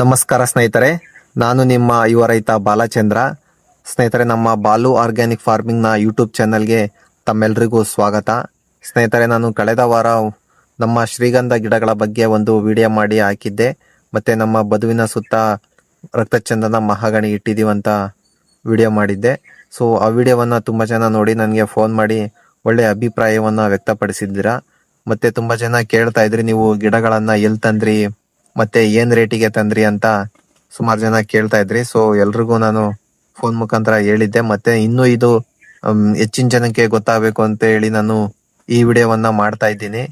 ನಮಸ್ಕಾರ ಸ್ನೇಹಿತರೆ, ನಾನು ನಿಮ್ಮ ಯುವ ರೈತ ಬಾಲಚಂದ್ರ. ಸ್ನೇಹಿತರೆ, ನಮ್ಮ ಬಾಲು ಆರ್ಗ್ಯಾನಿಕ್ ಫಾರ್ಮಿಂಗ್ನ ಯೂಟ್ಯೂಬ್ ಚಾನಲ್ಗೆ ತಮ್ಮೆಲ್ಲರಿಗೂ ಸ್ವಾಗತ. ಸ್ನೇಹಿತರೆ, ನಾನು ಕಳೆದ ವಾರ ನಮ್ಮ ಶ್ರೀಗಂಧ ಗಿಡಗಳ ಬಗ್ಗೆ ಒಂದು ವಿಡಿಯೋ ಮಾಡಿ ಹಾಕಿದ್ದೆ. ಮತ್ತು ನಮ್ಮ ಬದುವಿನ ಸುತ್ತ ರಕ್ತಚಂದನ ಮಹಾಗಣಿ ಇಟ್ಟಿದ್ದೀವಂತ ವಿಡಿಯೋ ಮಾಡಿದ್ದೆ. ಸೊ ಆ ವಿಡಿಯೋವನ್ನು ತುಂಬ ಜನ ನೋಡಿ ನನಗೆ ಫೋನ್ ಮಾಡಿ ಒಳ್ಳೆಯ ಅಭಿಪ್ರಾಯವನ್ನು ವ್ಯಕ್ತಪಡಿಸಿದ್ದೀರಾ. ಮತ್ತು ತುಂಬ ಜನ ಕೇಳ್ತಾ ಇದ್ರಿ, ನೀವು ಗಿಡಗಳನ್ನು ಎಲ್ಲಿ ತಂದ್ರಿ? ಮತ್ತೆ ಏನ್ ರೇಟಿಗೆ ತಂದ್ರಿ ಅಂತ ಸುಮಾರು ಜನ ಕೇಳ್ತಾ ಇದ್ರಿ. ಸೊ ಎಲ್ರಿಗೂ ನಾನು ಫೋನ್ ಮುಖಾಂತರ ಹೇಳಿದ್ದೆ. ಮತ್ತೆ ಇನ್ನೂ ಇದು ಹೆಚ್ಚಿನ ಜನಕ್ಕೆ ಗೊತ್ತಾಗಬೇಕು ಅಂತ ಹೇಳಿ ನಾನು ಈ ವಿಡಿಯೋವನ್ನ ಮಾಡ್ತಾ ಇದ್ದೀನಿ.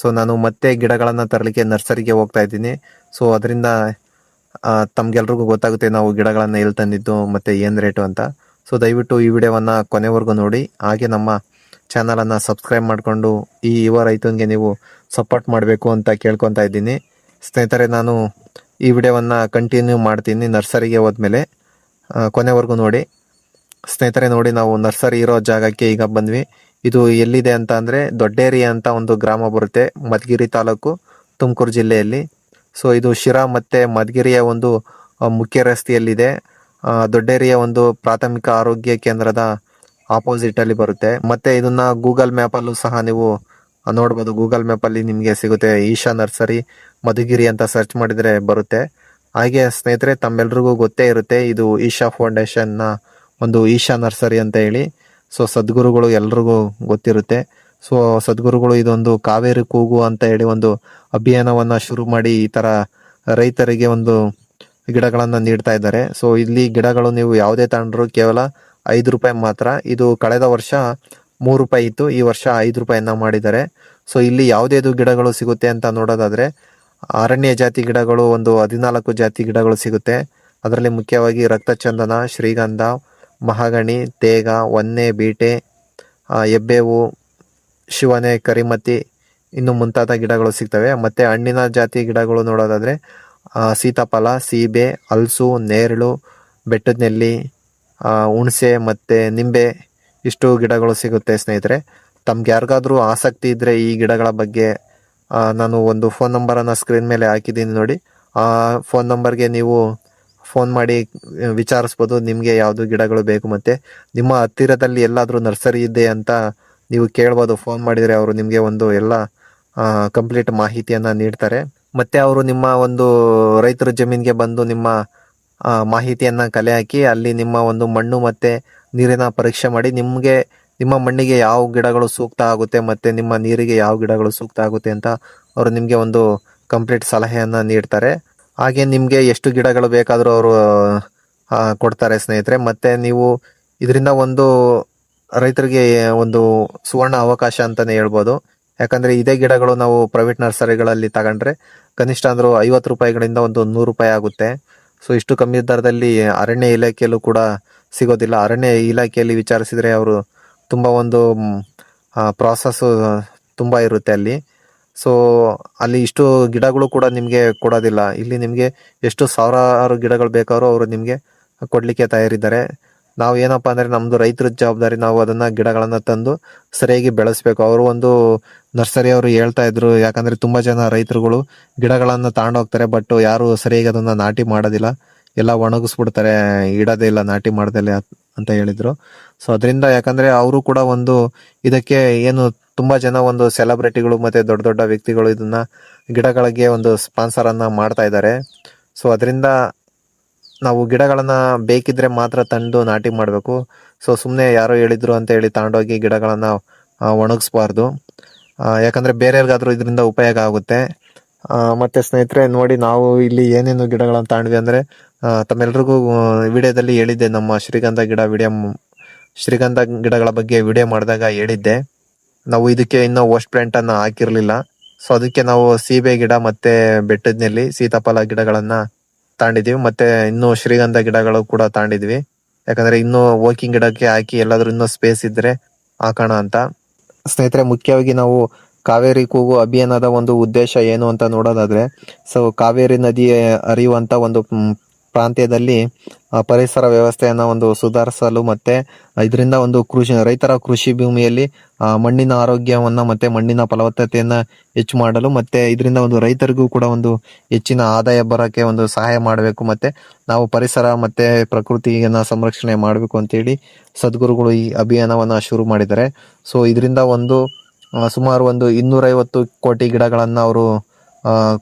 ಸೊ ನಾನು ಮತ್ತೆ ಗಿಡಗಳನ್ನ ತರಲಿಕ್ಕೆ ನರ್ಸರಿಗೆ ಹೋಗ್ತಾ ಇದ್ದೀನಿ. ಸೊ ಅದರಿಂದ ತಮ್ಗೆಲ್ರಿಗೂ ಗೊತ್ತಾಗುತ್ತೆ ನಾವು ಗಿಡಗಳನ್ನ ಎಲ್ಲಿ ತಂದಿದ್ದು, ಮತ್ತೆ ಏನ್ ರೇಟು ಅಂತ. ಸೊ ದಯವಿಟ್ಟು ಈ ವಿಡಿಯೋವನ್ನ ಕೊನೆವರೆಗೂ ನೋಡಿ. ಹಾಗೆ ನಮ್ಮ ಚಾನಲ್ ಅನ್ನ ಸಬ್ಸ್ಕ್ರೈಬ್ ಮಾಡಿಕೊಂಡು ಈ ಯುವ ರೈತನಿಗೆ ನೀವು ಸಪೋರ್ಟ್ ಮಾಡಬೇಕು ಅಂತ ಕೇಳ್ಕೊತಾ ಇದ್ದೀನಿ. ಸ್ನೇಹಿತರೆ, ನಾನು ಈ ವಿಡಿಯೋವನ್ನು ಕಂಟಿನ್ಯೂ ಮಾಡ್ತೀನಿ ನರ್ಸರಿಗೆ ಹೋದ್ಮೇಲೆ. ಕೊನೆವರೆಗೂ ನೋಡಿ. ಸ್ನೇಹಿತರೆ, ನೋಡಿ, ನಾವು ನರ್ಸರಿ ಇರೋ ಜಾಗಕ್ಕೆ ಈಗ ಬಂದ್ವಿ. ಇದು ಎಲ್ಲಿದೆ ಅಂತ ಅಂದರೆ ದೊಡ್ಡೇರಿ ಅಂತ ಒಂದು ಗ್ರಾಮ ಬರುತ್ತೆ ಮಧುಗಿರಿ ತಾಲೂಕು ತುಮಕೂರು ಜಿಲ್ಲೆಯಲ್ಲಿ. ಸೊ ಇದು ಶಿರಾ ಮತ್ತು ಮಧುಗಿರಿಯ ಒಂದು ಮುಖ್ಯ ರಸ್ತೆಯಲ್ಲಿದೆ. ದೊಡ್ಡೇರಿಯ ಒಂದು ಪ್ರಾಥಮಿಕ ಆರೋಗ್ಯ ಕೇಂದ್ರದ ಆಪೋಸಿಟಲ್ಲಿ ಬರುತ್ತೆ. ಮತ್ತು ಇದನ್ನು ಗೂಗಲ್ ಮ್ಯಾಪಲ್ಲೂ ಸಹ ನೀವು ನೋಡ್ಬೋದು ಗೂಗಲ್ ಮ್ಯಾಪಲ್ಲಿ ನಿಮಗೆ ಸಿಗುತ್ತೆ ಈಶಾ ನರ್ಸರಿ, ಮಧುಗಿರಿ ಅಂತ ಸರ್ಚ್ ಮಾಡಿದರೆ ಬರುತ್ತೆ. ಹಾಗೆ ಸ್ನೇಹಿತರೆ, ತಮ್ಮೆಲ್ರಿಗೂ ಗೊತ್ತೇ ಇರುತ್ತೆ, ಇದು ಈಶಾ ಫೌಂಡೇಶನ್ನ ಒಂದು ಈಶಾ ನರ್ಸರಿ ಅಂತ ಹೇಳಿ. ಸೊ ಸದ್ಗುರುಗಳು ಎಲ್ರಿಗೂ ಗೊತ್ತಿರುತ್ತೆ. ಸೊ ಸದ್ಗುರುಗಳು ಇದೊಂದು ಕಾವೇರಿ ಕೂಗು ಅಂತ ಹೇಳಿ ಒಂದು ಅಭಿಯಾನವನ್ನ ಶುರು ಮಾಡಿ ಈ ತರ ರೈತರಿಗೆ ಒಂದು ಗಿಡಗಳನ್ನ ನೀಡ್ತಾ ಇದ್ದಾರೆ. ಸೊ ಇಲ್ಲಿ ಗಿಡಗಳು ನೀವು ಯಾವುದೇ ತಗೊಂಡ್ರು ಕೇವಲ ಐದು ರೂಪಾಯಿ ಮಾತ್ರ. ಇದು ಕಳೆದ ವರ್ಷ ಮೂರು ರೂಪಾಯಿ ಇತ್ತು. ಈ ವರ್ಷ ಐದು ರೂಪಾಯಿನ ಮಾಡಿದ್ದಾರೆ. ಸೊ ಇಲ್ಲಿ ಯಾವುದೇದು ಗಿಡಗಳು ಸಿಗುತ್ತೆ ಅಂತ ನೋಡೋದಾದ್ರೆ, ಅರಣ್ಯ ಜಾತಿ ಗಿಡಗಳು ಒಂದು ಹದಿನಾಲ್ಕು ಜಾತಿ ಗಿಡಗಳು ಸಿಗುತ್ತೆ. ಅದರಲ್ಲಿ ಮುಖ್ಯವಾಗಿ ರಕ್ತಚಂದನ, ಶ್ರೀಗಂಧ, ಮಹಾಗಣಿ, ತೇಗ, ಒನ್ನೆ, ಬೀಟೆ ಎಬ್ಬೇವು, ಶಿವನೆ, ಕರಿಮತಿ ಇನ್ನು ಮುಂತಾದ ಗಿಡಗಳು ಸಿಗ್ತವೆ. ಮತ್ತೆ ಹಣ್ಣಿನ ಜಾತಿ ಗಿಡಗಳು ನೋಡೋದಾದ್ರೆ ಸೀತಾಫಲ, ಸೀಬೆ, ಹಲಸು, ನೇರಳು, ಬೆಟ್ಟದ ನೆಲ್ಲಿ ಹುಣಸೆ ಮತ್ತೆ ನಿಂಬೆ ಇಷ್ಟು ಗಿಡಗಳು ಸಿಗುತ್ತೆ ಸ್ನೇಹಿತರೆ. ತಮ್ಗೆ ಯಾರಿಗಾದ್ರೂ ಆಸಕ್ತಿ ಇದ್ದರೆ ಈ ಗಿಡಗಳ ಬಗ್ಗೆ ನಾನು ಒಂದು ಫೋನ್ ನಂಬರನ್ನು ಸ್ಕ್ರೀನ್ ಮೇಲೆ ಹಾಕಿದ್ದೀನಿ ನೋಡಿ. ಆ ಫೋನ್ ನಂಬರ್ಗೆ ನೀವು ಫೋನ್ ಮಾಡಿ ವಿಚಾರಿಸ್ಬೋದು, ನಿಮಗೆ ಯಾವುದು ಗಿಡಗಳು ಬೇಕು ಮತ್ತೆ. ನಿಮ್ಮ ಹತ್ತಿರದಲ್ಲಿ ಎಲ್ಲಾದರೂ ನರ್ಸರಿ ಇದೆ ಅಂತ ನೀವು ಕೇಳ್ಬೋದು ಫೋನ್ ಮಾಡಿದರೆ ಅವರು ನಿಮಗೆ ಒಂದು ಎಲ್ಲ ಕಂಪ್ಲೀಟ್ ಮಾಹಿತಿಯನ್ನ ನೀಡ್ತಾರೆ. ಮತ್ತೆ ಅವರು ನಿಮ್ಮ ಒಂದು ರೈತರ ಜಮೀನಿಗೆ ಬಂದು ನಿಮ್ಮ ಮಾಹಿತಿಯನ್ನ ಕಲೆ ಹಾಕಿ ಅಲ್ಲಿ ನಿಮ್ಮ ಒಂದು ಮಣ್ಣು ಮತ್ತು ನೀರಿನ ಪರೀಕ್ಷೆ ಮಾಡಿ ನಿಮಗೆ ನಿಮ್ಮ ಮಣ್ಣಿಗೆ ಯಾವ ಗಿಡಗಳು ಸೂಕ್ತ ಆಗುತ್ತೆ ಮತ್ತು ನಿಮ್ಮ ನೀರಿಗೆ ಯಾವ ಗಿಡಗಳು ಸೂಕ್ತ ಆಗುತ್ತೆ ಅಂತ ಅವರು ನಿಮಗೆ ಒಂದು ಕಂಪ್ಲೀಟ್ ಸಲಹೆಯನ್ನು ನೀಡ್ತಾರೆ. ಹಾಗೆ ನಿಮಗೆ ಎಷ್ಟು ಗಿಡಗಳು ಬೇಕಾದರೂ ಅವರು ಕೊಡ್ತಾರೆ ಸ್ನೇಹಿತರೆ. ಮತ್ತು ನೀವು ಇದರಿಂದ ಒಂದು ರೈತರಿಗೆ ಒಂದು ಸುವರ್ಣ ಅವಕಾಶ ಅಂತಲೇ ಹೇಳ್ಬೋದು. ಯಾಕಂದರೆ ಇದೇ ಗಿಡಗಳು ನಾವು ಪ್ರೈವೇಟ್ ನರ್ಸರಿಗಳಲ್ಲಿ ತಗೊಂಡ್ರೆ ಕನಿಷ್ಠ ಅಂದರೂ ಐವತ್ತು ರೂಪಾಯಿಗಳಿಂದ ಒಂದು ನೂರು ರೂಪಾಯಿ ಆಗುತ್ತೆ. ಸೊ ಇಷ್ಟು ಕಮ್ಮಿ ದರದಲ್ಲಿ ಅರಣ್ಯ ಇಲಾಖೆಯಲ್ಲೂ ಕೂಡ ಸಿಗೋದಿಲ್ಲ. ಅರಣ್ಯ ಇಲಾಖೆಯಲ್ಲಿ ವಿಚಾರಿಸಿದರೆ ಅವರು ತುಂಬ ಒಂದು ಪ್ರಾಸೆಸ್ ತುಂಬ ಇರುತ್ತೆ ಅಲ್ಲಿ. ಸೊ ಅಲ್ಲಿ ಇಷ್ಟು ಗಿಡಗಳು ಕೂಡ ನಿಮಗೆ ಕೊಡೋದಿಲ್ಲ. ಇಲ್ಲಿ ನಿಮಗೆ ಎಷ್ಟು ಸಾವಿರಾರು ಗಿಡಗಳು ಬೇಕಾದ್ರೂ ಅವರು ನಿಮಗೆ ಕೊಡಲಿಕ್ಕೆ ತಯಾರಿದ್ದಾರೆ. ನಾವು ಏನಪ್ಪ ಅಂದ್ರೆ ನಮ್ದು ರೈತರ ಜವಾಬ್ದಾರಿ ನಾವು ಅದನ್ನ ಗಿಡಗಳನ್ನ ತಂದು ಸರಿಯಾಗಿ ಬೆಳೆಸ್ಬೇಕು. ಅವರು ಒಂದು ನರ್ಸರಿ ಅವರು ಹೇಳ್ತಾ ಇದ್ರು, ಯಾಕಂದ್ರೆ ತುಂಬಾ ಜನ ರೈತರುಗಳು ಗಿಡಗಳನ್ನ ತಗೊಂಡು ಹೋಗ್ತಾರೆ, ಬಟ್ ಯಾರು ಸರಿಯಾಗಿ ಅದನ್ನ ನಾಟಿ ಮಾಡೋದಿಲ್ಲ. ಎಲ್ಲ ಒಣಗಿಸ್ಬಿಡ್ತಾರೆ, ಇಡೋದೇ ಇಲ್ಲ ನಾಟಿ ಮಾಡ್ದಲೆ ಅಂತ ಹೇಳಿದ್ರು. ಸೊ ಅದರಿಂದ ಯಾಕಂದ್ರೆ ಅವರು ಕೂಡ ಒಂದು ಇದಕ್ಕೆ ಏನು ತುಂಬಾ ಜನ ಒಂದು ಸೆಲೆಬ್ರಿಟಿಗಳು ಮತ್ತೆ ದೊಡ್ಡ ದೊಡ್ಡ ವ್ಯಕ್ತಿಗಳು ಇದನ್ನ ಗಿಡಗಳಿಗೆ ಒಂದು ಸ್ಪಾನ್ಸರ್ ಅನ್ನ ಮಾಡ್ತಾ ಇದ್ದಾರೆ. ಸೊ ಅದರಿಂದ ನಾವು ಗಿಡಗಳನ್ನ ಬೇಕಿದ್ರೆ ಮಾತ್ರ ತಂದು ನಾಟಿ ಮಾಡಬೇಕು. ಸೊ ಸುಮ್ಮನೆ ಯಾರೋ ಹೇಳಿದ್ರು ಅಂತ ಹೇಳಿ ತಗೊಂಡೋಗಿ ಗಿಡಗಳನ್ನ ಒಣಗಿಸ್ಬಾರ್ದು. ಯಾಕಂದರೆ ಬೇರೆಯವ್ರಿಗಾದ್ರೂ ಇದರಿಂದ ಉಪಯೋಗ ಆಗುತ್ತೆ. ಮತ್ತೆ ಸ್ನೇಹಿತರೆ, ನೋಡಿ ನಾವು ಇಲ್ಲಿ ಏನೇನು ಗಿಡಗಳನ್ನು ತಾಂಡ್ವಿ ಅಂದ್ರೆ ತಮ್ಮೆಲ್ರಿಗೂ ವಿಡಿಯೋದಲ್ಲಿ ಹೇಳಿದ್ದೆ, ನಮ್ಮ ಶ್ರೀಗಂಧ ಗಿಡ ವಿಡಿಯೋ ಶ್ರೀಗಂಧ ಗಿಡಗಳ ಬಗ್ಗೆ ವಿಡಿಯೋ ಮಾಡಿದಾಗ ಹೇಳಿದ್ದೆ. ನಾವು ಇದಕ್ಕೆ ಇನ್ನೂ ಓಸ್ಟ್ ಪ್ಲಾಂಟ್ ಹಾಕಿರಲಿಲ್ಲ ಹಾಕಿರ್ಲಿಲ್ಲ. ಸೊ ಅದಕ್ಕೆ ನಾವು ಸೀಬೆ ಗಿಡ ಮತ್ತೆ ಬೆಟ್ಟದ್ನಲ್ಲಿ ಸೀತಾಫಲ ಗಿಡಗಳನ್ನ ತಾಂಡಿದೀವಿ. ಮತ್ತೆ ಇನ್ನು ಶ್ರೀಗಂಧ ಗಿಡಗಳು ಕೂಡ ತಾಂಡಿದ್ವಿ. ಯಾಕಂದ್ರೆ ಇನ್ನು ವಾಕಿಂಗ್ ಗಿಡಕ್ಕೆ ಹಾಕಿ ಎಲ್ಲಾದ್ರೂ ಇನ್ನೂ ಸ್ಪೇಸ್ ಇದ್ರೆ ಹಾಕೋಣ ಅಂತ. ಸ್ನೇಹಿತರೆ, ಮುಖ್ಯವಾಗಿ ನಾವು ಕಾವೇರಿ ಕೂಗು ಅಭಿಯಾನದ ಒಂದು ಉದ್ದೇಶ ಏನು ಅಂತ ನೋಡೋದಾದ್ರೆ ಸೊ ಕಾವೇರಿ ನದಿ ಹರಿಯುವಂತ ಒಂದು ಪ್ರಾಂತ್ಯದಲ್ಲಿ ಪರಿಸರ ವ್ಯವಸ್ಥೆಯನ್ನು ಒಂದು ಸುಧಾರಿಸಲು ಮತ್ತೆ ಇದರಿಂದ ಒಂದು ಕೃಷಿ, ರೈತರ ಕೃಷಿ ಭೂಮಿಯಲ್ಲಿ ಮಣ್ಣಿನ ಆರೋಗ್ಯವನ್ನು ಮತ್ತೆ ಮಣ್ಣಿನ ಫಲವತ್ತತೆಯನ್ನು ಹೆಚ್ಚು ಮಾಡಲು ಮತ್ತೆ ಇದರಿಂದ ಒಂದು ರೈತರಿಗೂ ಕೂಡ ಒಂದು ಹೆಚ್ಚಿನ ಆದಾಯ ಬರೋಕ್ಕೆ ಒಂದು ಸಹಾಯ ಮಾಡಬೇಕು. ಮತ್ತೆ ನಾವು ಪರಿಸರ ಮತ್ತೆ ಪ್ರಕೃತಿಯನ್ನು ಸಂರಕ್ಷಣೆ ಮಾಡಬೇಕು ಅಂತೇಳಿ ಸದ್ಗುರುಗಳು ಈ ಅಭಿಯಾನವನ್ನು ಶುರು ಮಾಡಿದ್ದಾರೆ. ಸೊ, ಇದರಿಂದ ಒಂದು ಸುಮಾರು ಒಂದು ಇನ್ನೂರೈವತ್ತು ಕೋಟಿ ಗಿಡಗಳನ್ನು ಅವರು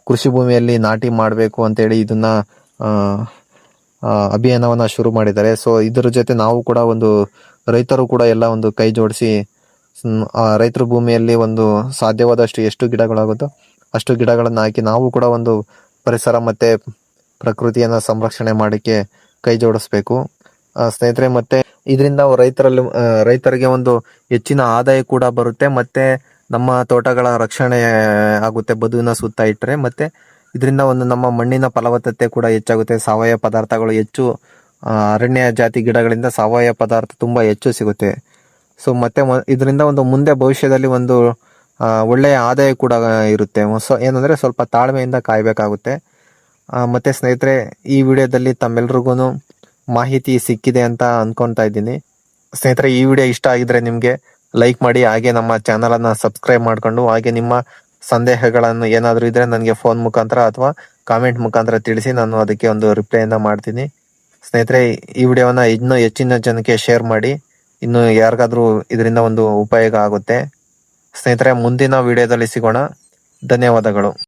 ಕೃಷಿ ಭೂಮಿಯಲ್ಲಿ ನಾಟಿ ಮಾಡಬೇಕು ಅಂತೇಳಿ ಇದನ್ನ ಅಭಿಯಾನವನ್ನ ಶುರು ಮಾಡಿದ್ದಾರೆ. ಸೊ ಇದರ ಜೊತೆ ನಾವು ಕೂಡ ಒಂದು ರೈತರು ಕೂಡ ಎಲ್ಲ ಒಂದು ಕೈ ಜೋಡಿಸಿ ರೈತರ ಭೂಮಿಯಲ್ಲಿ ಒಂದು ಸಾಧ್ಯವಾದಷ್ಟು ಎಷ್ಟು ಗಿಡಗಳಾಗುತ್ತೋ ಅಷ್ಟು ಗಿಡಗಳನ್ನು ಹಾಕಿ ನಾವು ಕೂಡ ಒಂದು ಪರಿಸರ ಮತ್ತೆ ಪ್ರಕೃತಿಯನ್ನ ಸಂರಕ್ಷಣೆ ಮಾಡಕ್ಕೆ ಕೈ ಜೋಡಿಸ್ಬೇಕು. ಸ್ನೇಹಿತರೆ, ಮತ್ತೆ ಇದರಿಂದ ರೈತರಲ್ಲಿ ರೈತರಿಗೆ ಒಂದು ಹೆಚ್ಚಿನ ಆದಾಯ ಕೂಡ ಬರುತ್ತೆ. ಮತ್ತೆ ನಮ್ಮ ತೋಟಗಳ ರಕ್ಷಣೆ ಆಗುತ್ತೆ. ಬದುವಿನ ಸುತ್ತ ಇಟ್ಟರೆ ಮತ್ತೆ ಇದರಿಂದ ಒಂದು ನಮ್ಮ ಮಣ್ಣಿನ ಫಲವತ್ತತೆ ಕೂಡ ಹೆಚ್ಚಾಗುತ್ತೆ. ಸಾವಯವ ಪದಾರ್ಥಗಳು ಹೆಚ್ಚು ಅರಣ್ಯ ಜಾತಿ ಗಿಡಗಳಿಂದ ಸಾವಯವ ಪದಾರ್ಥ ತುಂಬ ಹೆಚ್ಚು ಸಿಗುತ್ತೆ. ಸೊ ಮತ್ತೆ ಇದರಿಂದ ಒಂದು ಮುಂದೆ ಭವಿಷ್ಯದಲ್ಲಿ ಒಂದು ಒಳ್ಳೆಯ ಆದಾಯ ಕೂಡ ಇರುತ್ತೆ. ಸೊ ಏನಂದ್ರೆ ಸ್ವಲ್ಪ ತಾಳ್ಮೆಯಿಂದ ಕಾಯಬೇಕಾಗುತ್ತೆ. ಮತ್ತು ಸ್ನೇಹಿತರೆ, ಈ ವಿಡಿಯೋದಲ್ಲಿ ತಮ್ಮೆಲ್ರಿಗೂ ಮಾಹಿತಿ ಸಿಕ್ಕಿದೆ ಅಂತ ಅಂದ್ಕೊತಾ ಇದ್ದೀನಿ. ಸ್ನೇಹಿತರೆ, ಈ ವಿಡಿಯೋ ಇಷ್ಟ ಆಗಿದ್ರೆ ನಿಮಗೆ ಲೈಕ್ ಮಾಡಿ, ಹಾಗೆ ನಮ್ಮ ಚಾನಲನ್ನು ಸಬ್ಸ್ಕ್ರೈಬ್ ಮಾಡ್ಕೊಂಡು, ಹಾಗೆ ನಿಮ್ಮ ಸಂದೇಹಗಳನ್ನು ಏನಾದರೂ ಇದ್ರೆ ನನಗೆ ಫೋನ್ ಮುಖಾಂತರ ಅಥವಾ ಕಾಮೆಂಟ್ ಮುಖಾಂತರ ತಿಳಿಸಿ ನಾನು ಅದಕ್ಕೆ ಒಂದು ರಿಪ್ಲೈನ ಮಾಡ್ತೀನಿ. ಸ್ನೇಹಿತರೆ, ಈ ವಿಡಿಯೋವನ್ನ ಇನ್ನೂ ಹೆಚ್ಚಿನ ಜನಕ್ಕೆ ಶೇರ್ ಮಾಡಿ. ಇನ್ನು ಯಾರಿಗಾದರೂ ಇದರಿಂದ ಒಂದು ಉಪಯೋಗ ಆಗುತ್ತೆ. ಸ್ನೇಹಿತರೆ, ಮುಂದಿನ ವಿಡಿಯೋದಲ್ಲಿ ಸಿಗೋಣ. ಧನ್ಯವಾದಗಳು.